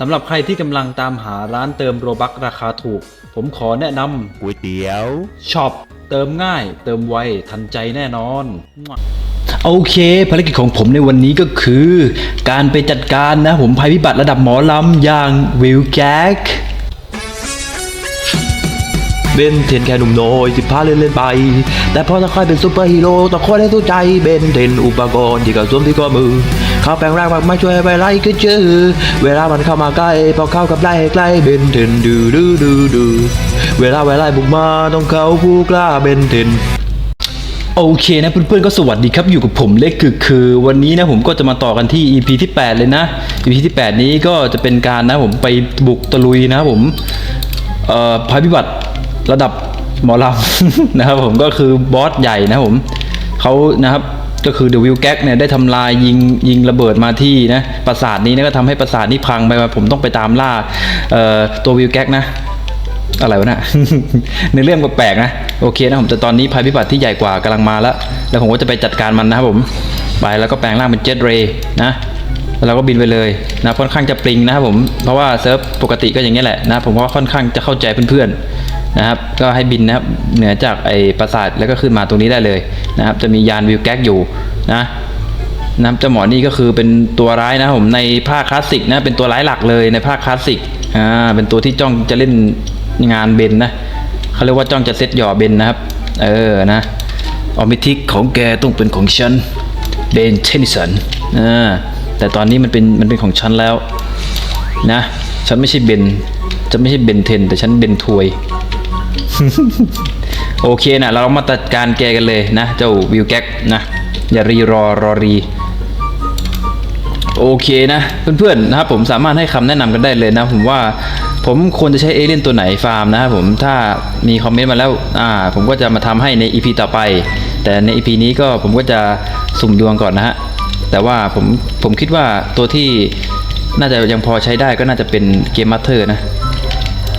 สำหรับใครที่กำลังตามหาร้านเติมโรบักราคาถูก ผมขอแนะนก๋วยเตี๋ยวำช็อปเติมง่าย เติมไวทันใจแน่นอนโอเคภารกิจของผมในวันนี้ก็คือ การไปจัดการนะผมภัยพิบัติระดับหมอลำอย่างวิลแจ็คเบนเทนแค่หนุ่มน้อยสิบพาเล่นเล่นๆไป แต่พอถ้าใครเป็นซูเปอร์ฮีโร่ต้องคอยให้สู้ใจเบนเทนอุปกรณ์ที่กระสวมที่ข้อมือ เขาแปลงร่างมาช่วยไปไล่ก็เจอเวลามันเข้ามาใกล้พอเข้ากับไล่ใกล้เบนเทนดูดูดูดูเวลาเวไลาบุกมาต้องเขาผู้กล้าเบนเทนโอเคนะเพื่อนๆก็สวัสดีครับอยู่กับผมเล็กคือคือวันนี้นะผมก็จะมาต่อกันที่ EP ที่ 8 เลยนะ EP ที่ 8 นี้ก็จะเป็นการนะผมไปบุกตะลุยนะผมเอ่อภัยพิบัติระดับหมอลำนะครับผมก็คือบอสใหญ่นะผมเขานะครับ ก็คือเดวิลแก๊กเนี่ยได้ทำลายยิงยิงระเบิดมาที่นะปราสาทนี้นะก็ทำให้ปราสาทนี้พังไปผมต้องไปตามล่าเอ่อตัววิลแก๊กนะอะไรวะเนะในเรื่องแปลกๆนะ โอเคนะผมแต่ตอนนี้ภัยพิบัติที่ใหญ่กว่ากำลังมาแล้ว แล้วผมก็จะไปจัดการมันนะครับผม ไปแล้วก็แปลงร่างเป็นเจ็ตเรย์นะแล้วเราก็บินไปเลยนะค่อนข้างจะปริงนะครับผมเพราะว่าเซิร์ฟปกติก็อย่างนี้แหละนะผมว่าค่อนข้างจะเข้าใจเพื่อนๆ นะครับ ก็ให้บินนะครับเหนือจากไอ้ปราสาทแล้วก็ขึ้นมาตรงนี้ได้เลยนะครับ จะมียานวิวแก๊กอยู่นะนะครับเจ้าหมอนี่ก็คือเป็นตัวร้ายนะผมในภาคคลาสสิกนะเป็นตัวร้ายหลักเลยในภาคคลาสสิกอ่าเป็นตัวที่จ้องจะเล่นงานเบนนะเขาเรียกว่าจ้องจะเซตหย่อเบนนะครับ เออนะออมิทิกของแกต้องเป็นของฉันเบนเทนนิสันอ่าแต่ตอนนี้มันเป็นมันเป็นของฉันแล้วนะฉันไม่ใช่เบนจะไม่ใช่เบนเทน แต่ฉันเบนทวย โอเคนะเรามาตัดการแกกันเลยนะ เจ้าวิวแก๊กนะ อย่ารีรอรอรี โอเคนะ เพื่อนๆนะครับผมสามารถให้คำแนะนำกันได้เลยนะ ผมว่าผมควรจะใช้เอเลี่ยนตัวไหนฟาร์มนะครับผมถ้ามีคอมเมนต์มาแล้วอ่าผมก็จะมาทำให้ใน EP ต่อไป แต่ใน EP นี้ก็ผมก็จะสุ่มดวงก่อนนะฮะแต่ว่าผมผมคิดว่าตัวที่น่าจะยังพอใช้ได้ก็น่าจะเป็นเกมมัตเตอร์นะ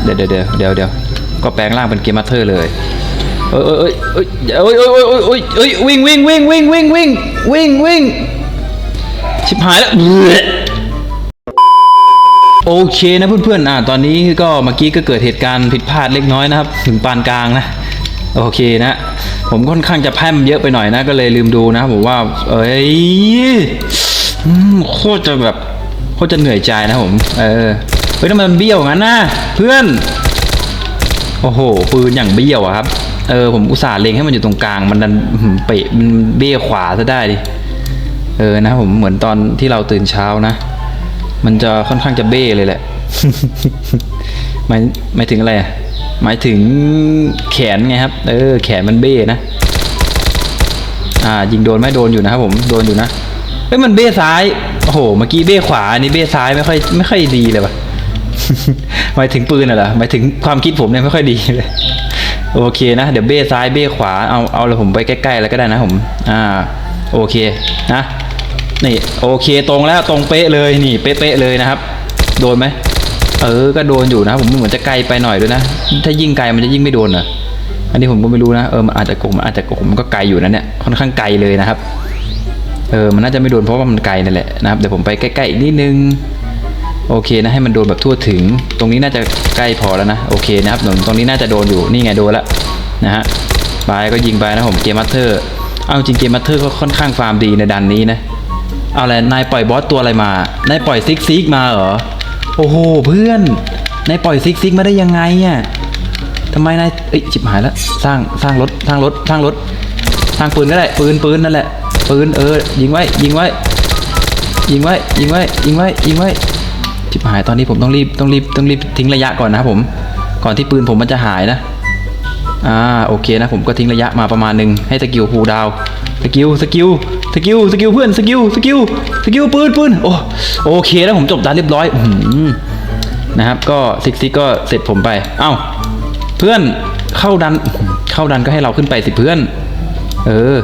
เดี๋ยวเดี๋ยวเดี๋ยวเดี๋ยว ก็แปลงร่างเป็นเกมมาเตอร์เลยเอ้ยเอ้ยเอ้ยเอ้ยเอ้ยเอ้ยเอ้ยเอ้ยวิ่งวิ่งวิ่งวิ่งวิ่งวิ่งวิ่งวิ่งชิบหายแล้วโอเคนะเพื่อนๆอ่าตอนนี้ก็เมื่อกี้ก็เกิดเหตุการณ์ผิดพลาดเล็กน้อยนะครับ ถึงปานกลางนะ โอเคนะ ผมค่อนข้างจะแพมเยอะไปหน่อยนะ ก็เลยลืมดูนะผมว่า เอ้ยโคตรจะแบบโคตรจะเหนื่อยใจนะผม เออเฮ้ยทำไมมันเบี้ยวงั้นนะเพื่อน โอ้โห ปืนอย่างเบี้ยวอะครับ เออผมอุตส่าห์เล็งให้มันอยู่ตรงกลาง มันดันเปะมันเบี้ยขวาซะได้ดิ เออนะผมเหมือนตอนที่เราตื่นเช้านะ มันจะค่อนข้างจะเบ้เลยแหละหมายหมายถึงอะไรอะหมายถึงแขนไงครับ เออ แขนมันเบ้นะ อ่า ยิงโดนไหมโดนอยู่นะครับผม โดนอยู่นะเฮ้ยมันเบ้ซ้าย โอ้โห เมื่อกี้เบ้ขวาอันนี้เบ้ซ้ายไม่ค่อยไม่ค่อยดีเลยว่ะ หมายถึงปืนน่ะเหรอหมายถึงความคิดผมเนี่ยไม่ค่อยดีเลยโอเคนะเดี๋ยวเบ้ซ้ายเบ้ขวาเอาเอาเลยผมไปใกล้ๆแล้วก็ได้นะผม อ่า โอเคนะนี่โอเคตรงแล้วตรงเป๊ะเลยนี่เป๊ะๆเลยนะครับ โดนไหมเออก็โดนอยู่นะผมเหมือนจะไกลไปหน่อยด้วยนะ ถ้ายิ่งไกลมันจะยิ่งไม่โดนเหรออันนี้ผมก็ไม่รู้นะเออมันอาจจะโกงมันอาจจะโกงมันก็ไกลอยู่นะเนี่ยค่อนข้างไกลเลยนะครับ เออมันน่าจะไม่โดนเพราะว่ามันไกลนั่นแหละนะครับเดี๋ยวผมไปใกล้ๆอีกนิดนึง โอเคนะให้มันโดนแบบทั่วถึง ตรงนี้น่าจะใกล้พอแล้วนะโอเคนะครับหนุนตรงนี้น่าจะโดนอยู่นี่ไงโดนล้วนะฮะไปก็ยิงไปนะผมเกมมัตเตอร์เอาจริงเกมมัตเตอร์ก็ค่อนข้างฟาร์มดีในดันนี้นะเอาอะไรนายปล่อยบอสตัวอะไรมานายปล่อยซิกซิกมาเหรอโอ้โหเพื่อนนายปล่อยซิกซิกมาได้ยังไงอะทำไมนายเอ้ยชิบหายแล้วสร้างสร้างรถสร้างรถสร้างรถสร้างปืนก็ได้ปืนปืนนั่นแหละปืนเออยิงไว้ยิงไว้ยิงไว้ยิงไว้ยิงไว้ ชิบหายตอนนี้ผมต้องรีบต้องรีบต้องรีบทิ้งระยะก่อนนะครับผมก่อนที่ปืนผมมันจะหายนะอ่าโอเคนะผมก็ทิ้งระยะมาประมาณหนึ่งให้สกิลคูดาวสกิลสกิลสกิลสกิลเพื่อนสกิลสกิลสกิลปืนปืนโอ้โอเคแล้วผมจบดันเรียบร้อยอืนะครับก็ซิกซิกก็เสร็จผมไป เอ้าเพื่อนเข้าดันเข้าดันก็ให้เราขึ้นไปสิเพื่อน เออ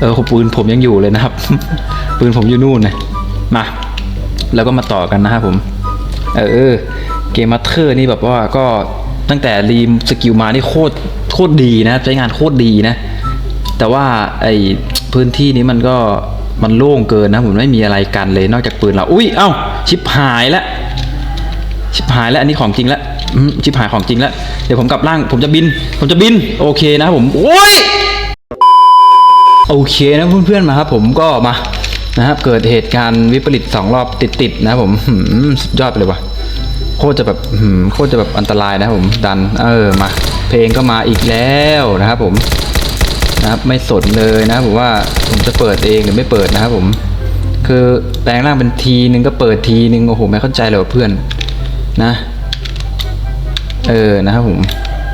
เออปืนผมยังอยู่เลยนะครับ ปืนผมอยู่นู่นนะมา แล้วก็มาต่อกันนะครับผม เออเกมมัตเตอร์นี่แบบว่าก็ตั้งแต่รีมสกิลมานี่โคตรโคตรดีนะใช้งานโคตรดีนะ แต่ว่าไอพื้นที่นี้มันก็มันโล่งเกินนะผมไม่มีอะไรกันเลยนอกจากปืนเราอุ้ยเอ้าชิปหายแล้วชิบหายแล้วอันนี้ของจริงแล้วชิบหายของจริงแล้วเดี๋ยวผมกลับร่างผมจะบิน ผมจะบินโอเคนะครับผมโอ้ยโอเคนะเพื่อนๆมาครับผมก็มา นะครับ เกิดเหตุการณ์วิปริตสองรอบติดๆนะครับผมหืมสุดยอดไปเลยวะโคตรจะแบบหืมโคตรจะแบบอันตรายนะครับผมดันเออมา เพลงก็มาอีกแล้วนะครับผมนะครับไม่สนเลยนะผมว่าผมจะเปิดเองหรือไม่เปิดนะครับผมคือแปลงร่างเป็นทีนึงก็เปิดทีนึงโอ้โหไม่เข้าใจเลยว่ะเพื่อนนะเออนะครับผม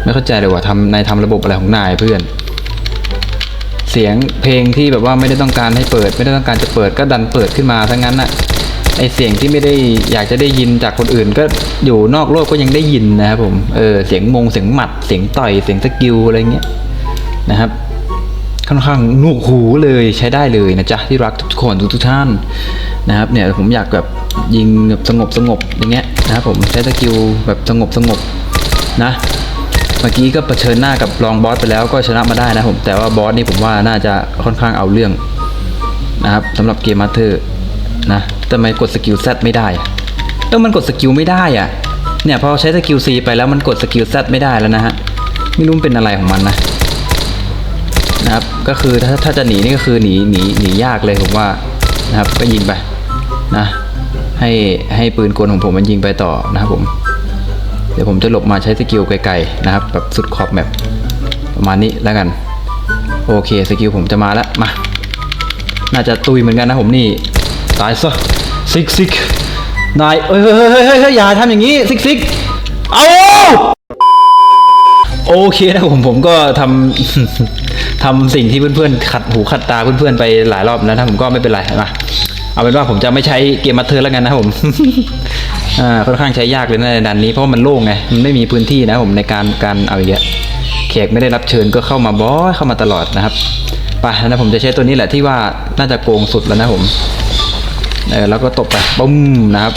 ไม่เข้าใจเลยว่าทำนายทำระบบอะไรของนายเพื่อน เสียงเพลงที่แบบว่าไม่ได้ต้องการให้เปิด ไม่ได้ต้องการจะเปิดก็ดันเปิดขึ้นมาทั้งนั้นน่ะไอเสียงที่ไม่ได้อยากจะได้ยินจากคนอื่น ก็อยู่นอกโลกก็ยังได้ยินนะครับผมเออเสียงมงเสียงหมัดเสียงต่อยเสียงสกิลอะไรเงี้ยนะครับค่อนข้างหนวกหูเลยใช้ได้เลยนะจ๊ะที่รักทุกคนทุกท่านนะครับเนี่ยผมอยากแบบยิงแบบสงบสงบอย่างเงี้ยนะครับผมใช้สกิลแบบสงบสงบนะ เมื่อกี้ก็เผชิญหน้ากับรองบอสไปแล้วก็ชนะมาได้นะผม แต่ว่าบอสนี่ผมว่าน่าจะค่อนข้างเอาเรื่องนะครับสำหรับเกมมาเตอร์นะทำไมกดสกิล Z ไม่ได้อะเออมันกดสกิลไม่ได้อะเนี่ยพอใช้สกิล C ไปแล้วมันกดสกิล Z ไม่ได้แล้วนะฮะไม่รู้มันเป็นอะไรของมันนะนะครับก็คือถ้าถ้าจะหนีนี่ก็คือหนีหนีหนียากเลยผมว่านะครับก็ยิงไปนะให้ให้ปืนกลของผมมันยิงไปต่อนะครับผม ดี๋ยวผมจะหลบมาใช้สกิลไกลๆนะครับแบบสุดขอบแมปประมาณนี้แล้วกัน โอเคสกิลผมจะมาแล้วมา น่าจะตุยเหมือนกันนะผมนี่ตายซะซิกซิกนายเอ้ยเฮ้ยเฮ้ยเฮ้ยเฮ้ยอย่าทำอย่างนี้ซิกซิกเอาโอเคนะผมผมก็ทำทำสิ่งที่เพื่อนๆขัดหูขัดตาเพื่อนๆไปหลายรอบแล้วนะผมก็ไม่เป็นไรนะเอาเป็นว่าผมจะไม่ใช้เกมมาเธอแล้วกันนะผม อ่าค่อนข้างใช้ยากเลยนะในดันนี้เพราะมันโล่งไงมันไม่มีพื้นที่นะผมในการการเอาอย่างเงี้ยแขกไม่ได้รับเชิญก็เข้ามาบอเข้ามาตลอดนะครับไปนะผมจะใช้ตัวนี้แหละที่ว่าน่าจะโกงสุดแล้วนะผมเออแล้วก็ตบไปปุ้มนะครับ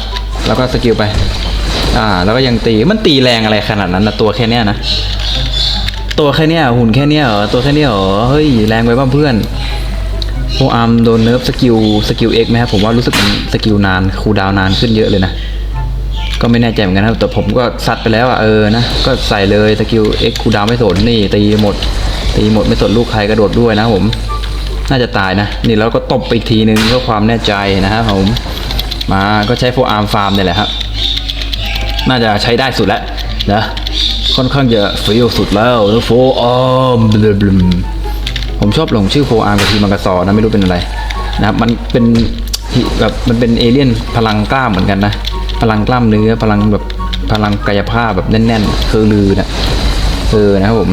แล้วก็สกิลไป อ่า แล้วก็ยังตีมันตีแรงอะไรขนาดนั้นนะตัวแค่เนี้ยนะตัวแค่เนี้ยหุ่นแค่เนี้ยเหรอตัวแค่เนี้ยเหรอเฮ้ยแรงไปป่ะเพื่อนโออาร์มโดนเนิร์ฟสกิลสกิลเอ็กไหมครับผมว่ารู้สึกสกิลนานคูดาวนานขึ้นเยอะเลยนะ ก็ไม่แน่ใจเหมือนกันนะครับ แต่ผมก็ซัดไปแล้วอะเออนะ ก็ใส่เลยสกิลเอ็กคูดาวไม่สนนี่ตีหมด ตีหมดไม่สนลูกใครกระโดดด้วยนะผม น่าจะตายนะ นี่แล้วก็ตบไปอีกทีนึงเพื่อความแน่ใจนะครับผม มาก็ใช้โฟอาร์มฟาร์มเนี่ยแหละครับ น่าจะใช้ได้สุดแล้วนะค่อนข้างจะเฟี้ยวสุดแล้วโฟอาร์มผมชอบหลงชื่อโฟอาร์มกับทีมังกรซอนะไม่รู้เป็นอะไรนะครับมันเป็นแบบมันเป็นเอเลี่ยนพลังกล้ามเหมือนกันนะ พลังกล้ามเนื้อพลังแบบพลังกายภาพแบบแน่นๆคือลือนะเออนะครับผม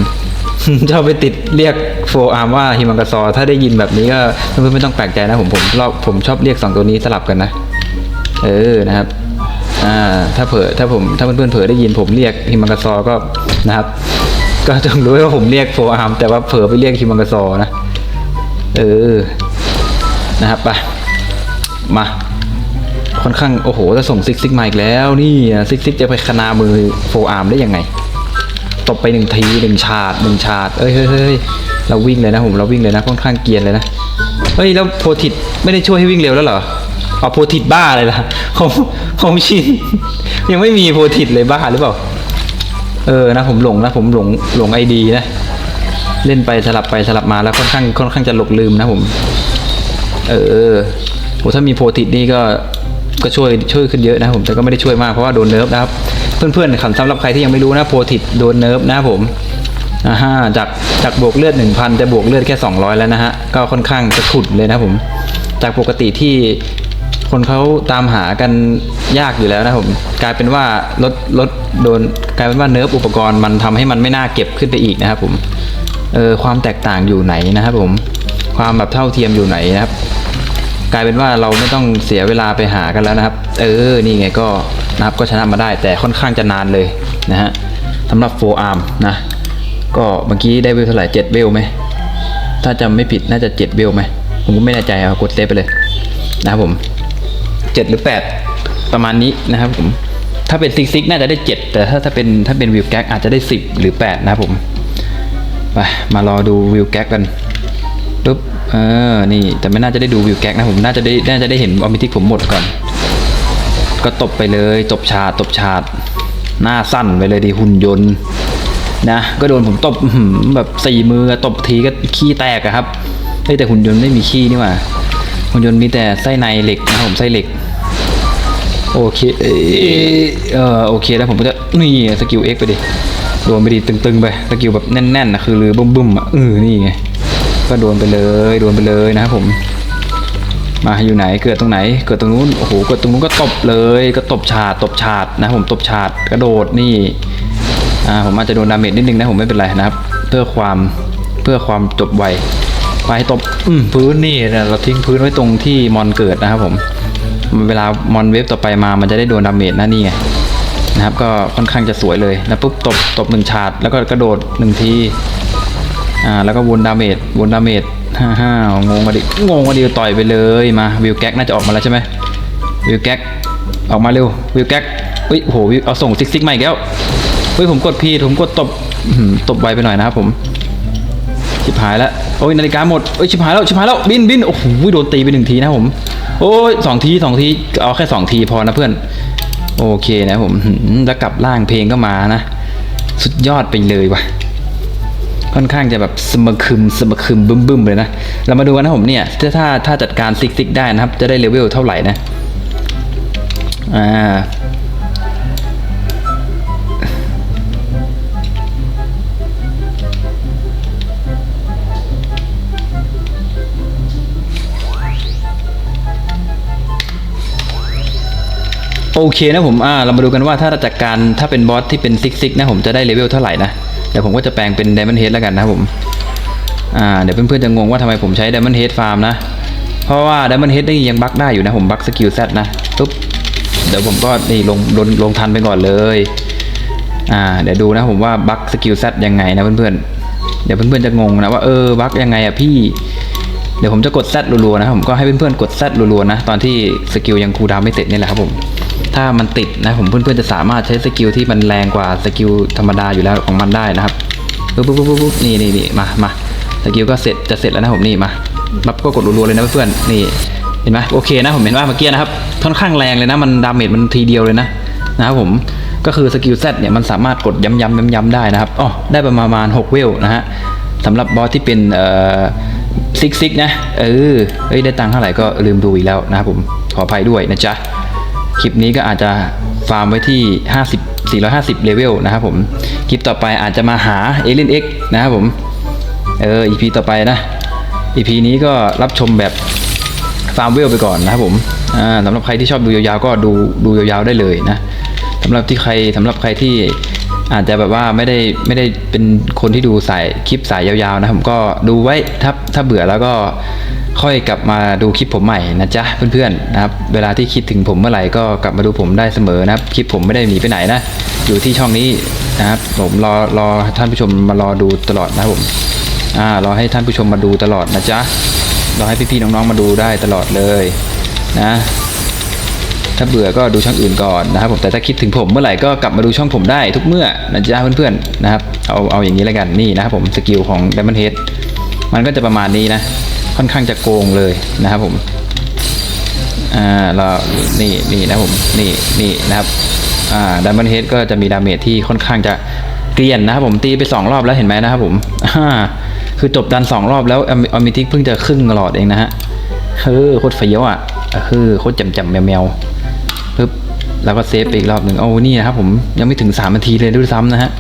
ชอบไปติดเรียกโฟอาร์มว่าฮิมังกซอถ้าได้ยินแบบนี้ก็เพื่อนๆไม่ต้องแปลกใจนะผมผมรอบผมชอบเรียกสองตัวนี้สลับกันนะ เออนะครับอ่าถ้าเผลอถ้าผมถ้าเพื่อนๆเผลอได้ยินผมเรียกฮิมังกซอก็นะครับ ก็จงรู้ว่าผมเรียกโฟอาร์มแต่ว่าเผลอไปเรียกฮิมังกซอนะ เออนะครับไปมา ค่อนข้างโอ้โหจะส่งซิกซิกมาอีกแล้วนี่ซิกซิกจะไปคณามือโฟอาร์มได้ยังไงตบไปหนึ่งทีหนึ่งชาดหนึ่งชาดเอ้ยเฮ้ยเฮ้ยเราวิ่งเลยนะผมเราวิ่งเลยนะค่อนข้างเกียนเลยนะเฮ้ยแล้วโพธิตไม่ได้ช่วยให้วิ่งเร็วแล้วเหรอเอาโพธิตบ้าเลยล่ะผมผมชินยังไม่มีโพธิตเลยบ้าหรือเปล่าเออนะผมหลงนะผมหลงหลงไอดีนะเล่นไปสลับไปสลับมาแล้วค่อนข้างค่อนข้างจะหลงลืมนะผม เออโหถ้ามีโพธิตนี่ก็ ก็ช่วยช่วยขึ้นเยอะนะผมแต่ก็ไม่ได้ช่วยมากเพราะว่าโดนเนิร์ฟนะครับ เพื่อนๆขันสำหรับใครที่ยังไม่รู้นะโพธิตโดนเนิร์ฟนะผมอ่าฮะจากจากบวกเลือด 1,000 จะบวกเลือดแค่ 200 แล้วนะฮะ ก็ค่อนข้างจะขุดเลยนะผม จากปกติที่คนเขาตามหากันยากอยู่แล้วนะผม กลายเป็นว่าลดลดโดนกลายเป็นว่าเนิร์ฟอุปกรณ์มันทำให้มันไม่น่าเก็บขึ้นไปอีกนะครับผมเออความแตกต่างอยู่ไหนนะครับผม ความแบบเท่าเทียมอยู่ไหนนะครับ กลายเป็นว่าเราไม่ต้องเสียเวลาไปหากันแล้วนะครับ เออ นี่ไงก็นะครับก็ชนะมาได้แต่ค่อนข้างจะนานเลยนะฮะสำหรับโฟอาร์มนะ ก็เมื่อกี้ได้เวลเท่าไหร่เจ็ดเวลไหม ถ้าจำไม่ผิดน่าจะเจ็ดเวลไหม ผมก็ไม่แน่ใจเอากดเซฟไปเลยนะครับผมเจ็ดหรือแปดประมาณนี้นะครับผม ถ้าเป็นซิกซิกน่าจะได้เจ็ดแต่ถ้าถ้าเป็นถ้าเป็นวิวแก๊กอาจจะได้สิบหรือแปดนะครับผม ไปมารอดูวิวแก๊กกันปุ๊บ เออ นี่ แต่ไม่น่าจะได้ดูวิวแก๊กนะ ผมน่าจะได้ น่าจะได้เห็นออมิทิกผมหมดก่อน ก็ตบไปเลย ตบฉาด ตบฉาด หน้าสั้นไปเลยดีหุ่นยนต์ นะ ก็โดนผมตบแบบสี่มือตบทีก็ขี้แตกอะครับแต่หุ่นยนต์ไม่มีขี้นี่หว่า หุ่นยนต์มีแต่ไส้ในเหล็กนะผมไส้เหล็ก โอเค เออโอเคแล้วผมก็จะนี่สกิล X ไปดิโดนไปดิตึงๆไปสกิลแบบแน่นๆนะคือลือบึ้มๆอะเออนี่ไง ก็โดนไปเลยโดนไปเลยนะครับผม มาอยู่ไหนเกิดตรงไหน เกิดตรงนู้นโอ้โหเกิดตรงนู้นก็ตบเลย ก็ตบฉาดตบฉาดนะผมตบฉาดกระโดดนี่อ่าผมอาจจะโดนดาเมจนิดนึงนะผมไม่เป็นไรนะครับ เพื่อความเพื่อความจบไวไปตบพื้นนี่นะเราทิ้งพื้นไว้ตรงที่มอนเกิดนะครับผมเวลามอนเวฟต่อไปมามันจะได้โดนดาเมจนะนี่ไงนะครับก็ค่อนข้างจะสวยเลยแล้วปุ๊บตบตบหนึ่งฉาดแล้วก็กระโดดหนึ่งที อ่าแล้วก็วนดาเมจวนดาเมจฮ่าฮ่างงมาดิงงมาดิต่อยไปเลยมาวิวแก๊กน่าจะออกมาแล้วใช่ไหมวิวแก๊กออกมาเร็ววิวแก๊กเฮ้ยโหวิวเอาส่งซิกซิกมาอีกแล้วเฮ้ยผมกดพีผมกดตบตบไวไปหน่อยนะครับผมชิบหายแล้วโอ้ยนาฬิกาหมดเอ้ยชิบหายแล้วชิบหายแล้วบินบินโอ้โหโดนตีไปหนึ่งทีนะผมโอ้ยสองทีสองทีเอาแค่สองทีพอนะเพื่อนโอเคนะผมหืมแล้วกลับล่างเพลงก็มานะ สุดยอดไปเลยว่ะ ค่อนข้างจะแบบสมคึมสมคึมบึ้มบึ้มเลยนะ เรามาดูกันนะผมเนี่ย ถ้าถ้าถ้าจัดการซิกซิกได้นะครับ จะได้เลเวลเท่าไหร่นะ อ่าโอเคนะผม อ่า เรามาดูกันว่าถ้าจัดการถ้าเป็นบอสที่เป็นซิกซิกนะผมจะได้เลเวลเท่าไหร่นะ เดี๋ยวผมก็จะแปลงเป็น Diamond Head แล้วกันนะครับผมอ่าเดี๋ยวเพื่อนๆจะงงว่าทำไมผมใช้ Diamond Head Farm นะ เพราะว่า Diamond Head นี่ยังบักได้อยู่นะผมบักสกิล Z นะปุ๊บเดี๋ยวผมก็นี่ลงลงลงทันไปก่อนเลยอ่าเดี๋ยวดูนะผมว่าบักสกิล Z ยังไงนะเพื่อนๆ เดี๋ยวเพื่อนๆจะงงนะว่าเออบักยังไงอะพี่เดี๋ยวผมจะกด Z รัวๆนะผมก็ให้เพื่อนๆกด Z รัวๆนะตอนที่สกิลยังคูลดาวไม่เสร็จนี่แหละครับผม ถ้ามันติดนะผมเพื่อนๆจะสามารถใช้สกิลที่มันแรงกว่าสกิลธรรมดาอยู่แล้วของมันได้นะครับปุ๊บปุ๊บปุ๊บปุ๊บนี่นี่นี่มามาสกิลก็เสร็จจะเสร็จแล้วนะผมนี่มาปั๊บก็กดรัวๆเลยนะเพื่อนๆนี่เห็นไหมโอเคนะผมเห็นว่าเมื่อกี้นะครับค่อนข้างแรงเลยนะมันดาเมจมันทีเดียวเลยนะนะครับผมก็คือสกิล Z เนี่ยมันสามารถกดย้ำๆย้ำๆได้นะครับอ๋อได้ประมาณ6เวลนะฮะสำหรับบอสที่เป็นเอ่อซิกซิกนะเออเฮ้ยได้ตังค์เท่าไหร่ก็ลืมดูอีกแล้วนะครับผมขออภัยด้วยนะจ๊ะ คลิปนี้ก็อาจจะฟาร์มไว้ที่ 50 450 เลเวลนะครับผม คลิปต่อไปอาจจะมาหา Alien X นะครับผม เออ EP ต่อไปนะ EP นี้ก็รับชมแบบฟาร์มเวลไปก่อนนะครับผมอ่าสำหรับใครที่ชอบดูยาวๆก็ดูดูยาวๆได้เลยนะสำหรับที่ใครสำหรับใครที่อาจจะแบบว่าไม่ได้ไม่ได้เป็นคนที่ดูสายคลิปสายยาวๆนะผมก็ดูไว้ถ้าถ้าเบื่อแล้วก็ ค่อยกลับมาดูคลิปผมใหม่นะจ๊ะเพื่อนๆนะครับเวลาที่คิดถึงผมเมื่อไหร่ก็กลับมาดูผมได้เสมอนะครับคลิปผมไม่ได้หนีไปไหนนะอยู่ที่ช่องนี้นะครับผมรอรอท่านผู้ชมมารอดูตลอดนะครับผมอ่ารอให้ท่านผู้ชมมาดูตลอดนะจ๊ะรอให้พี่ๆน้องๆมาดูได้ตลอดเลยนะถ้าเบื่อก็ดูช่องอื่นก่อนนะครับผมแต่ถ้าคิดถึงผมเมื่อไหร่ก็กลับมาดูช่องผมได้ทุกเมื่อนะจ๊ะเพื่อนๆนะครับเอาเอาอย่างนี้แล้วกันนี่นะครับผมสกิลของ Diamond Head มันก็จะประมาณนี้นะ ค่อนข้างจะโกงเลยนะครับผมอ่าเรานี่นี่นะผมนี่นี่นะครับอ่า Diamond Head ก็จะมีดาเมจที่ค่อนข้างจะเกลียนนะครับผมตีไปสองรอบแล้วเห็นไหมนะครับผมอ่าคือจบดันสองรอบแล้วออมิทิกเพิ่งจะครึ่งหลอดเองนะฮะเฮ้อโคตรเฟี้ยวอะเฮ้อโคตรจำจำๆแมวปึ๊บแล้วก็เซฟไปอีกรอบหนึ่งโอ้นี่นะครับผมยังไม่ถึง3นาทีเลยด้วยซ้ำนะฮะ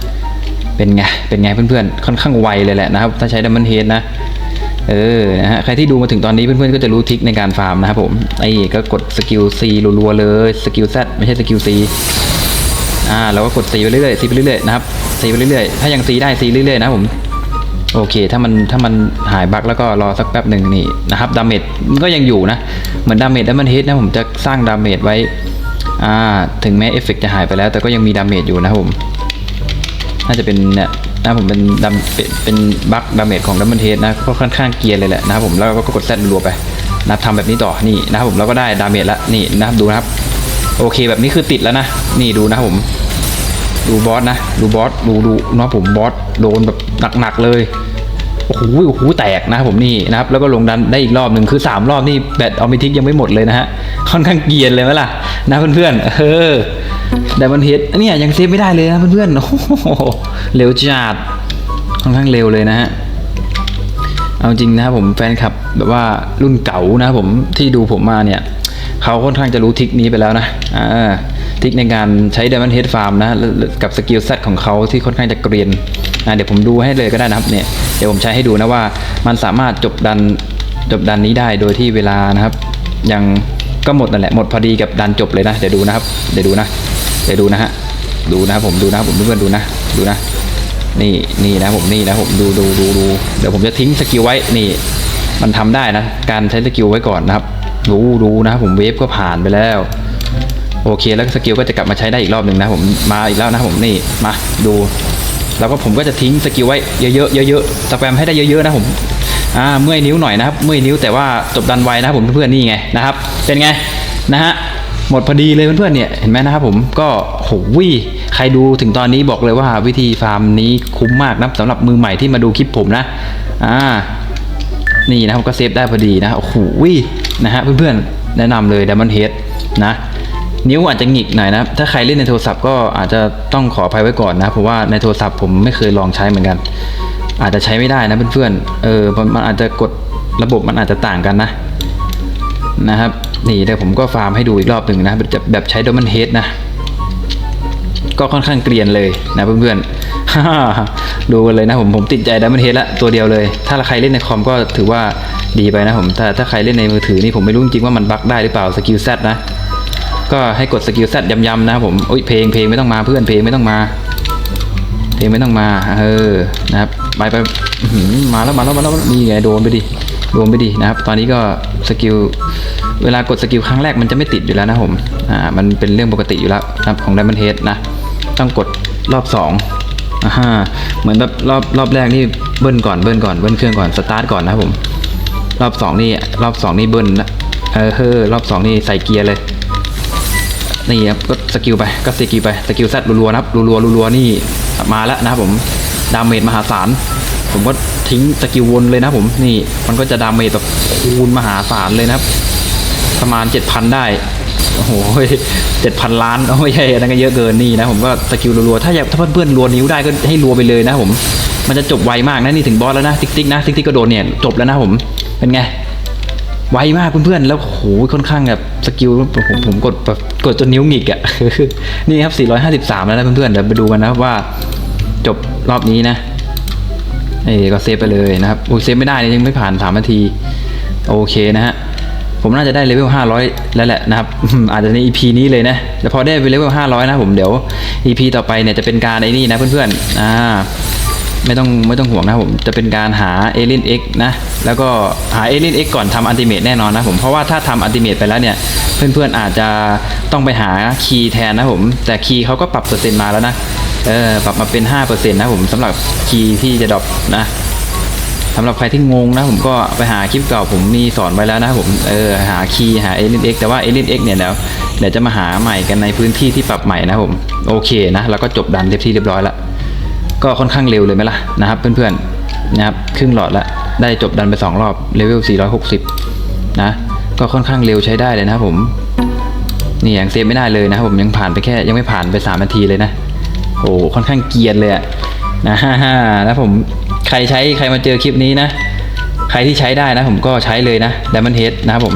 เป็นไงเป็นไงเพื่อนๆค่อนข้างไวเลยแหละนะครับ ถ้าใช้ดัมเบิลเฮดนะ เออนะฮะใครที่ดูมาถึงตอนนี้เพื่อนๆก็จะรู้ทิคในการฟาร์มนะครับผมไอ้ก็กดสกิล C รัวๆเลยสกิล Z ไม่ใช่สกิล C อ่าเราก็กด C ไปเรื่อยๆ C ไปเรื่อยๆนะครับ C ไปเรื่อยๆ ถ้ายัง C ได้ C เรื่อยๆนะผมโอเค ถ้ามันถ้ามันหายบั๊กแล้วก็รอสักแป๊บหนึ่งนี่นะครับดาเมจมันก็ยังอยู่นะ เหมือนดาเมจดัมเบิลเฮดนะผมจะสร้างดาเมจไว้อ่าถึงแม้เอฟเฟกต์จะหายไปแล้ว แต่ก็ยังมีดาเมจอยู่นะผมน่าจะเป็นเนี่ย นะผมเป็นดัมเป็นบั๊กดาเมจของดัมเบิลเฮดนะก็ค่อนข้างเกียร์เลยแหละนะครับผมแล้วก็กดแซดรัวไปนับทำแบบนี้ต่อนี่นะครับผมแล้วก็ได้ดาเมจละนี่นะครับดูนะครับ โอเคแบบนี้คือติดแล้วนะ นี่ดูนะครับผมดูบอสนะดูบอสดูดูนะผมบอสโดนแบบหนักๆเลยโอ้โหโอ้โหแตกนะครับผมนี่นะครับแล้วก็ลงดันได้อีกรอบหนึ่งคือ 3 รอบนี่แบตออมิทิกยังไม่หมดเลยนะฮะค่อนข้างเกียนเลยไหมล่ะนะเพื่อนๆเออ แต่มันเฮดเนี่ยยังเซฟไม่ได้เลยนะเพื่อนๆโอ้โหเร็วจัดค่อนข้างเร็วเลยนะฮะเอาจริงนะครับผมแฟนคลับแบบว่ารุ่นเก่านะครับผมที่ดูผมมาเนี่ยเขาค่อนข้างจะรู้ทิกนี้ไปแล้วนะอ่าทริกในการใช้ Diamond Head Farm นะ กับสกิลเซตของเขาที่ค่อนข้างจะเกรียนอ่าเดี๋ยวผมดูให้เลยก็ได้นะครับเนี่ยเดี๋ยวผมใช้ให้ดูนะว่ามันสามารถจบดันจบดันนี้ได้โดยที่เวลานะครับ ยังก็หมดนั่นแหละหมดพอดีกับดันจบเลยนะ เดี๋ยวดูนะครับ เดี๋ยวดูนะ ดี๋ยวดูนะฮะดูนะครับผมดูนะผมเพื่อนๆดูนะดูนะ นี่นี่นะผมนี่นะผมดูดูดูดูเดี๋ยวผมจะทิ้งสกิลไว้นี่ มันทำได้นะ การใช้สกิลไว้ก่อนนะครับดูดูนะครับผมเวฟก็ผ่านไปแล้ว โอเคแล้วสกิลก็จะกลับมาใช้ได้อีกรอบหนึ่งนะผมมาอีกแล้วนะผมนี่มาดู แล้วก็ผมก็จะทิ้งสกิลไว้เยอะๆเยอะๆสแปมให้ได้เยอะๆนะผมอ่าเมื่อยนิ้วหน่อยนะครับเมื่อยนิ้วแต่ว่าจบดันไวนะครับผมเพื่อนๆนี่ไงนะครับ เป็นไงนะฮะ หมดพอดีเลยเพื่อนๆเนี่ยเห็นไหมนะครับผมก็โหวิใครดูถึงตอนนี้บอกเลยว่าวิธีฟาร์มนี้คุ้มมากนะสำหรับมือใหม่ที่มาดูคลิปผมนะอ่านี่นะครับก็เซฟได้พอดีนะโอ้โหนะฮะเพื่อนๆแนะนำเลย Diamond Head นะนิ้วอาจจะหงิกหน่อยนะ ถ้าใครเล่นในโทรศัพท์ก็อาจจะต้องขออภัยไว้ก่อนนะเพราะว่าในโทรศัพท์ผมไม่เคยลองใช้เหมือนกัน อาจจะใช้ไม่ได้นะเพื่อนๆเออมันอาจจะกดระบบมันอาจจะต่างกันนะนะครับ นี่เดี๋ยวผมก็ฟาร์มให้ดูอีกรอบหนึ่งนะแบบใช้ Diamond Head นะ ก็ค่อนข้างเกรียนเลยนะเพื่อนๆดูกันเลยนะผมผมติดใจดัมเบิลเฮดละตัวเดียวเลย ถ้าใครเล่นในคอมก็ถือว่าดีไปนะผมถ้าถ้าใครเล่นในมือถือนี่ผมไม่รู้จริงว่ามันบั๊กได้หรือเปล่าสกิลแซดนะก็ให้กดสกิลแซดย้ำๆนะผมโอ้ยเพลงเพลงไม่ต้องมาเพื่อนเพลงไม่ต้องมา เพลงไม่ต้องมาเออนะครับไปไปมาแล้วมาแล้วมาแล้วนี่ไงโดนไปดิ โดนไปดินะครับ ตอนนี้ก็สกิลเวลากดสกิลครั้งแรกมันจะไม่ติดอยู่แล้วนะผมอ่ามันเป็นเรื่องปกติอยู่แล้วนะครับของ Diamond Head นะ ต้องกดรอบสองอ่าฮะเหมือนแบบรอบรอบแรกนี่เบิ้ลก่อนเบิ้ลก่อนเบิ้ลเครื่องก่อนสตาร์ทก่อนนะครับผมรอบสองนี่รอบสองนี่เบิ้ลนะเออเฮ้อรอบสองนี่ใส่เกียร์เลยนี่ครับก็สกิลไปก็สกิลไปสกิลแซดรัวๆนะครับรัวๆรัวๆนี่มาแล้วนะครับผมดาเมจมหาศาล ผมก็ทิ้งสกิลวนเลยนะผมนี่มันก็จะดาเมจแบบคูณมหาศาลเลยนะครับ ประมาณ7,000ได้โอ้โหเจ็ดพันล้านโอ้ไม่ใช่อันนั้นก็เยอะเกินนี่นะผมก็สกิลรัวๆถ้าอยากถ้าเพื่อนๆรัวนิ้วได้ก็ให้รัวไปเลยนะผม มันจะจบไวมากนะนี่ถึงบอสแล้วนะติ๊กติ๊กนะติ๊กติ๊กก็โดนเนี่ยจบแล้วนะผมเป็นไงไวมากเพื่อนๆ แล้วโหค่อนข้างแบบสกิลผมผมกดแบบกดจนนิ้วหงิกอะ่ะ นี่ครับ 453 แล้วนะเพื่อนๆ เดี๋ยวไปดูกันนะว่าจบรอบนี้นะ เอก็เซฟไปเลยนะครับโอ้ยเซฟไม่ได้ยังไม่ผ่าน3นาที โอเคนะฮะ ผมน่าจะได้เลเวล500แล้วแหละนะครับ อาจจะใน EP นี้เลยนะแต่พอได้เลเวล500นะผมเดี๋ยว EP ต่อไปเนี่ยจะเป็นการไอ้นี่นะเพื่อนๆอ่าไม่ต้องไม่ต้องห่วงนะผมจะเป็นการหาเอเลน X นะแล้วก็หาเอเลน X ก่อนทำอันติเมตแน่นอนนะผมเพราะว่าถ้าทำอันติเมตไปแล้วเนี่ย เพื่อนๆอาจจะต้องไปหาคีย์แทนนะผม แต่คีย์เขาก็ปรับเปอร์เซ็นต์มาแล้วนะ เออปรับมาเป็น 5%นะผมสำหรับคีย์ที่จะดรอปนะสำหรับใครที่งงนะผมก็ไปหาคลิปเก่าผมมีสอนไว้แล้วนะผมเออหาคีย์หาเอเลน X แต่ว่าเอเลน X เนี่ยแล้วเดี๋ยวจะมาหาใหม่กันในพื้นที่ที่ปรับใหม่นะผมโอเคนะแล้วก็จบดันเรียบที่เรียบร้อยแล้วก็ค่อนข้างเร็วเลยไหมล่ะนะครับเพื่อนๆนะครับครึ่งหลอดละได้จบดันไป 2 รอบเลเวล 460 นะ ก็ค่อนข้างเร็วใช้ได้เลยนะครับผมนี่ยังเซฟไม่ได้เลยนะครับผมยังผ่านไปแค่ยังไม่ผ่านไป 3 นาทีเลยนะ โอ้ค่อนข้างเกียนเลยอะนะฮ่าฮ่าแล้วผมใครใช้ใครมาเจอคลิปนี้นะ ใครที่ใช้ได้นะ ผมก็ใช้เลยนะ Diamond Head นะครับผม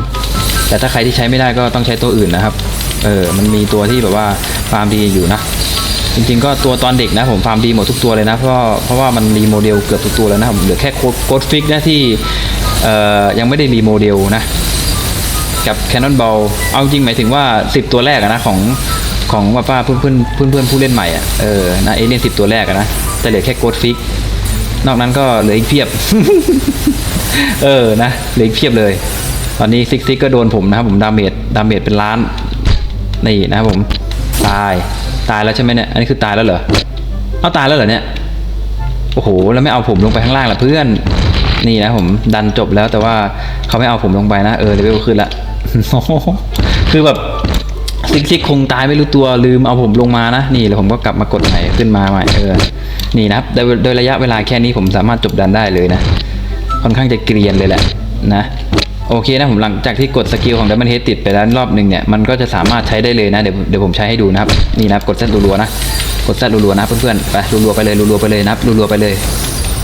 แต่ถ้าใครที่ใช้ไม่ได้ก็ต้องใช้ตัวอื่นนะครับ เออ มันมีตัวที่แบบว่าฟาร์มดีอยู่นะ จริงๆก็ตัวตอนเด็กนะผมฟาร์มดีหมดทุกตัวเลยนะ เพราะเพราะว่ามันรีโมเดลเกือบทุกตัวแล้วนะผมเหลือแค่โค้ดฟิกนะที่เอ่อยังไม่ได้รีโมเดลนะกับ Canon Ball เอาจริงหมายถึงว่า 10 ตัวแรกนะของ ของว่าป้าเพื่อนเพื่อนเพื่อนเพื่อนผู้เล่นใหม่อะเออนะเอเลี่ยนสิบตัวแรกนะแต่เหลือแค่โค้ดฟิก นอกนั้นก็เหลืออีกเพียบ เออนะเหลืออีกเพียบเลย ตอนนี้ซิกซิกก็โดนผมนะครับผมดาเมจดาเมจเป็นล้านนี่นะครับผมตายตายแล้วใช่ไหมเนี่ยอันนี้คือตายแล้วเหรอเอาตายแล้วเหรอเนี่ยโอ้โหแล้วไม่เอาผมลงไปข้างล่างละเพื่อนนี่นะผมดันจบแล้วแต่ว่าเขาไม่เอาผมลงไปนะเออเลเวลขึ้นละคือแบบ ซิกซิกคงตายไม่รู้ตัวลืมเอาผมลงมานะนี่แล้วผมก็กลับมากดใหม่ขึ้นมาใหม่เออนี่นะครับโดยระยะเวลาแค่นี้ผมสามารถจบดันได้เลยนะ ค่อนข้างจะเกรียนเลยแหละนะโอเคนะผมหลังจากที่กดสกิลของดับเบิลเฮดติดไปแล้วรอบหนึ่งเนี่ยมันก็จะสามารถใช้ได้เลยนะเดี๋ยวเดี๋ยวผมใช้ให้ดูนะครับนี่นะครับกดเซตรัวๆนะกดแซตรัวๆนะเพื่อนๆไปรัวๆไปเลยรัวๆไปเลยนะครัรัวๆไปเลย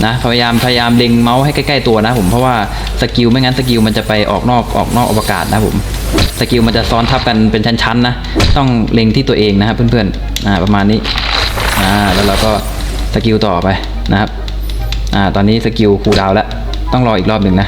นะพยายามพยายามเล็งเมาส์ให้ใกล้ๆตัวนะผมเพราะว่าสกิลไม่งั้นสกิลมันจะไปออกนอกออกนอกอวกาศนะผมสกิลมันจะซ้อนทับกันเป็นชั้นๆนะต้องเล็งที่ตัวเองนะครับเพื่อนๆอ่าประมาณนี้อ่าแล้วเราก็สกิลต่อไปนะครับอ่าตอนนี้สกิลคูดาวแล้วต้องรออีกรอบหนึ่งนะ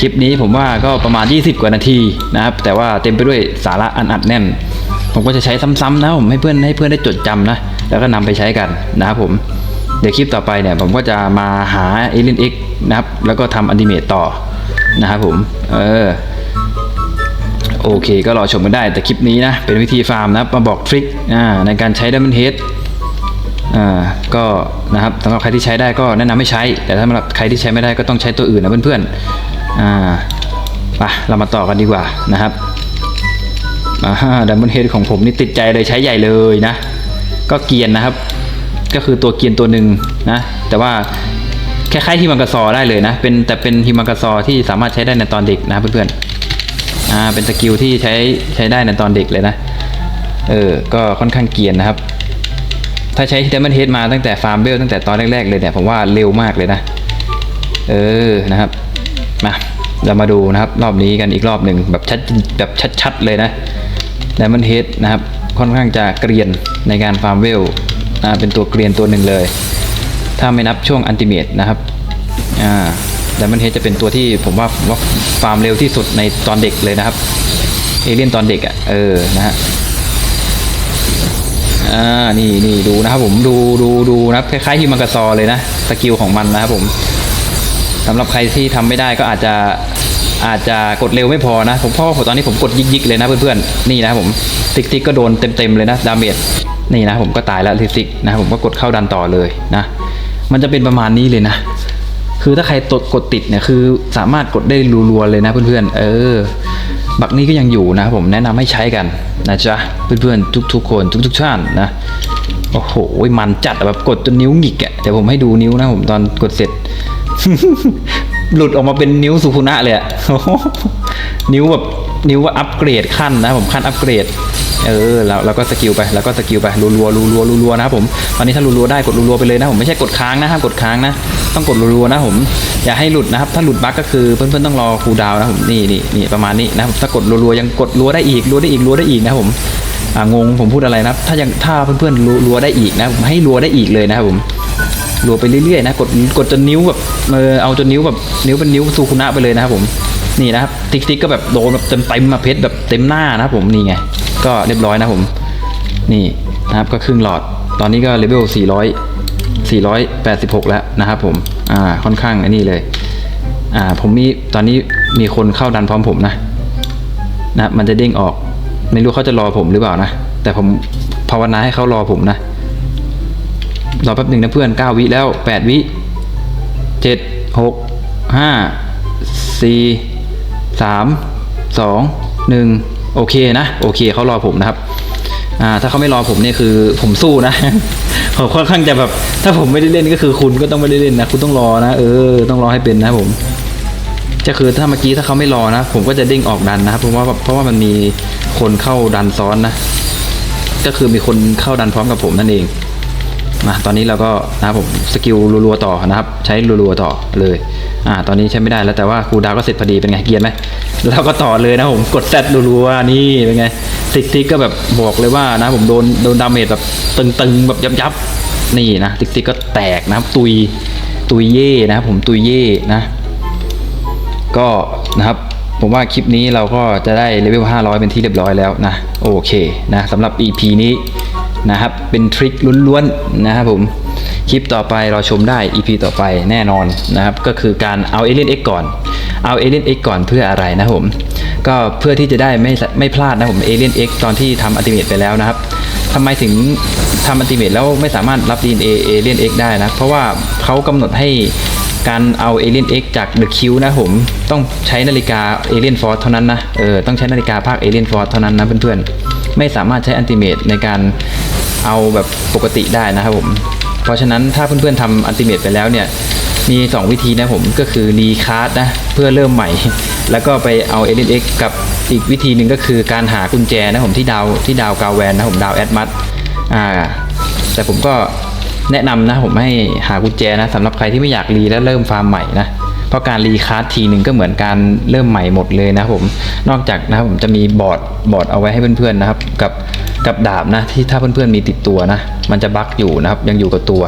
คลิปนี้ผมว่าก็ประมาณ 20 กว่านาทีนะครับ แต่ว่าเต็มไปด้วยสาระอันอัดแน่น ผมก็จะใช้ซ้ำๆนะผมให้เพื่อนให้เพื่อนได้จดจำนะ แล้วก็นำไปใช้กันนะครับผม เดี๋ยวคลิปต่อไปเนี่ยผมก็จะมาหา Alien X นะครับ แล้วก็ทำอนิเมตต่อนะครับผม เออโอเคก็รอชมกันได้แต่คลิปนี้นะ เป็นวิธีฟาร์มนะมาบอกทริคในการใช้ Diamond Head อ่าก็นะครับสำหรับใครที่ใช้ได้ก็แนะนำให้ใช้ แต่สำหรับใครที่ใช้ไม่ได้ก็ต้องใช้ตัวอื่นนะเพื่อนๆ อ่าไปเรามาต่อกันดีกว่านะครับอ่าดัมเบิลเฮดของผมนี่ติดใจเลยใช้ใหญ่เลยนะ ก็เกียนนะครับ ก็คือตัวเกียนตัวหนึ่งนะ แต่ว่าคล้ายๆฮิมังกาซอได้เลยนะ เป็นแต่เป็นฮิมังกาซอที่สามารถใช้ได้ในตอนเด็กนะเพื่อนๆ อ่า เป็นสกิลที่ใช้ใช้ได้ในตอนเด็กเลยนะ เออ ก็ค่อนข้างเกียนนะครับ ถ้าใช้ Diamond Head มาตั้งแต่ฟาร์มเบลตั้งแต่ตอนแรกๆเลยเนี่ยผมว่าเร็วมากเลยนะ เออ นะครับ เรามาดูนะครับ รอบนี้กันอีกรอบหนึ่งแบบชัดแบบชัดๆเลยนะ Diamond Head นะครับ ค่อนข้างจะเกรียนในการฟาร์มเวลอ่าเป็นตัวเกรียนตัวหนึ่งเลย ถ้าไม่นับช่วงอันติเมตนะครับอ่า Diamond Head จะเป็นตัวที่ผมว่าว่าฟาร์มเร็วที่สุดในตอนเด็กเลยนะครับ เอเลี่ยนตอนเด็กอะ่ะเออนะฮะอ่านี่นี่ดูนะครับผมดูดูดูนะคล้ายๆฮิมังกาซอเลยนะสกิลของมันนะครับผม สำหรับใครที่ทำไม่ได้ก็อาจจะอาจจะกดเร็วไม่พอนะ ผมเพราะว่าผมตอนนี้ผมกดยิกๆเลยนะเพื่อนๆนี่นะผมติ๊กติ๊กก็โดนเต็มๆเลยนะดาเมจนี่นะผมก็ตายแล้วติ๊กติ๊กนะผมก็กดเข้าดันต่อเลยนะ มันจะเป็นประมาณนี้เลยนะ คือถ้าใครตดกดติดเนี่ยคือสามารถกดได้รัวๆเลยนะเพื่อนๆเออ บักนี้ก็ยังอยู่นะผมแนะนำให้ใช้กันนะจ๊ะเพื่อนๆทุกๆคนทุกๆท่านนะโอ้โหมันจัดแบบกดจนนิ้วหงิกอะเดี๋ยวผมให้ดูนิ้วนะผมตอนกดเสร็จ หลุดออกมาเป็นนิ้วสุคุนะเลยอะโอ้โหนิ้วแบบนิ้วว่าอัปเกรดขั้นนะผมขั้นอัปเกรด เออแล้วเราก็สกิลไปแล้วก็สกิลไปรัวๆรัวๆรัวๆนะครับผมตอนนี้ถ้ารัวๆได้กดรัวๆไปเลยนะผมไม่ใช่กดค้างนะห้ามกดค้างนะ ต้องกดรัวๆนะผมอย่าให้หลุดนะครับ ถ้าหลุดบั๊กก็คือเพื่อนๆต้องรอคูดาวนะผมนี่นี่นี่ประมาณนี้นะถ้ากดรัวๆยังกดรัวได้อีกรัวได้อีกรัวได้อีกนะผมอ่างงผมพูดอะไรนะถ้ายังถ้าเพื่อนๆรัวรัวได้อีกนะผมให้รัวได้อีกเลยนะครับผม รัวไปเรื่อยๆนะกดกดจนนิ้วแบบเออเอาจนนิ้วแบบนิ้วเป็นนิ้วซูคุนะไปเลยนะครับผมนี่นะครับติ๊กติ๊กก็แบบโดนแบบเต็มเต็มๆมาเพชรแบบเต็มหน้านะครับผมนี่ไงก็เรียบร้อยนะผมนี่นะครับก็ครึ่งหลอด ตอนนี้ก็เลเวล400 486 แล้วนะครับผมอ่าค่อนข้างอันนี้เลยอ่าผมมีตอนนี้มีคนเข้าดันพร้อมผมนะนะมันจะเด้งออก ไม่รู้เขาจะรอผมหรือเปล่านะ แต่ผมภาวนาให้เขารอผมนะ รอแป๊บหนึ่งนะเพื่อนเก้าวิแล้วแปดวิเจ็ดหกห้าสี่สามสองหนึ่งโอเคนะ โอเคเขารอผมนะครับอ่าถ้าเขาไม่รอผมเนี่ยคือผมสู้นะผมค่อนข้างจะแบบ ถ้าผมไม่ได้เล่นก็คือคุณก็ต้องไม่ได้เล่นนะ คุณต้องรอนะ เออ ต้องรอให้เป็นนะผมจะคือถ้าเมื่อกี้ถ้าเขาไม่รอนะ ผมก็จะเด้งออกดันนะครับเพราะว่าเพราะว่ามันมีคนเข้าดันซ้อนนะ ก็คือมีคนเข้าดันพร้อมกับผมนั่นเอง มาตอนนี้เราก็นะครับผมสกิลรัวๆต่อนะครับ ใช้รัวๆต่อเลยอ่าตอนนี้ใช้ไม่ได้แล้วแต่ว่าครูดาวก็เสร็จพอดีเป็นไงเกียนไหมแล้วเราก็ต่อเลยนะผมกดแซดรัวๆนี่เป็นไงติ๊กติ๊กก็แบบบอกเลยว่านะผมโดนโดนดาเมจแบบตึงๆแบบยับๆนี่นะติ๊กติ๊กก็แตกนะครับตุยตุยเย่นะครับผมตุยเย่นะ ก็นะครับผมว่าคลิปนี้เราก็จะได้เลเวล500 เป็นที่เรียบร้อยแล้วนะ โอเคนะสำหรับ EP นี้ นะครับ เป็นทริคล้วนๆนะครับผม คลิปต่อไปเราชมได้ EP ต่อไปแน่นอนนะครับ ก็คือการเอา Alien X ก่อน เอา Alien X ก่อนเพื่ออะไรนะครับผม ก็เพื่อที่จะได้ไม่ไม่พลาดนะผม Alien X ตอนที่ทำอัลติเมทไปแล้วนะครับทำไมถึงทำอัลติเมทแล้วไม่สามารถรับ DNA Alien X ได้นะ เพราะว่าเขากำหนดให้ การเอา Alien X จาก The Q นะผม ต้องใช้นาฬิกา Alien Force เท่านั้นนะ เออ ต้องใช้นาฬิกาภาค Alien Force เท่านั้นนะเพื่อนๆ ไม่สามารถใช้อัลติเมทในการเอาแบบปกติได้นะครับผม เพราะฉะนั้นถ้าเพื่อนๆทำอัลติเมทไปแล้วเนี่ย มี 2 วิธีนะผมก็คือรีคาร์ดนะ เพื่อเริ่มใหม่ แล้วก็ไปเอา a l i e n X กับอีกวิธีหนึ่งก็คือการหากุญแจนะผมที่ดาวที่ดาวกาแวนนะผมดาวแอดมัดอ่าแต่ผมก็ แนะนำนะผมให้หากุญแจนะสำหรับใครที่ไม่อยากรีและเริ่มฟาร์มใหม่นะเพราะการรีคาร์ดทีหนึ่งก็เหมือนการเริ่มใหม่หมดเลยนะผมนอกจากนะผมจะมีบอร์ดบอร์ดเอาไว้ให้เพื่อนๆนะครับ กับกับดาบนะที่ถ้าเพื่อนๆมีติดตัวนะ มันจะบั๊กอยู่นะครับยังอยู่กับตัว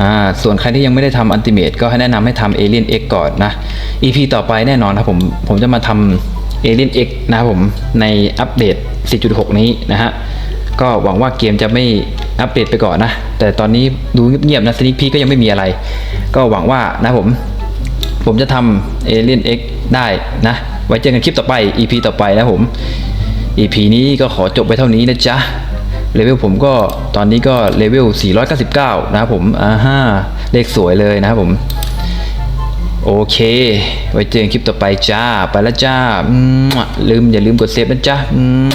อ่าส่วนใครที่ยังไม่ได้ทำอันติเมตก็ให้แนะนำให้ทำ Alien X ก่อนนะ EP ต่อไปแน่นอนครับผมผมจะมาทำ Alien X นะครับผมในอัปเดต 4.6 นี้นะฮะก็หวังว่าเกมจะไม่ อัปเดตไปก่อนนะ แต่ตอนนี้ดูเงียบๆนะสนิ k พีก็ยังไม่มีอะไร ก็หวังว่านะผม ผมจะทำ Alien X ได้นะ ไว้เจอกันคลิปต่อไป EP ต่อไปนะผม EP นี้ก็ขอจบไปเท่านี้นะจ๊ะเลเวลผมก็ตอนนี้ก็เลเวล 499 นะครับผมอ่าฮะเลขสวยเลยนะครับผม โอเค ไว้เจอกันคลิปต่อไปจ้า ไปแล้วจ้า ลืมอย่าลืมกดเซฟนะจ๊ะอืม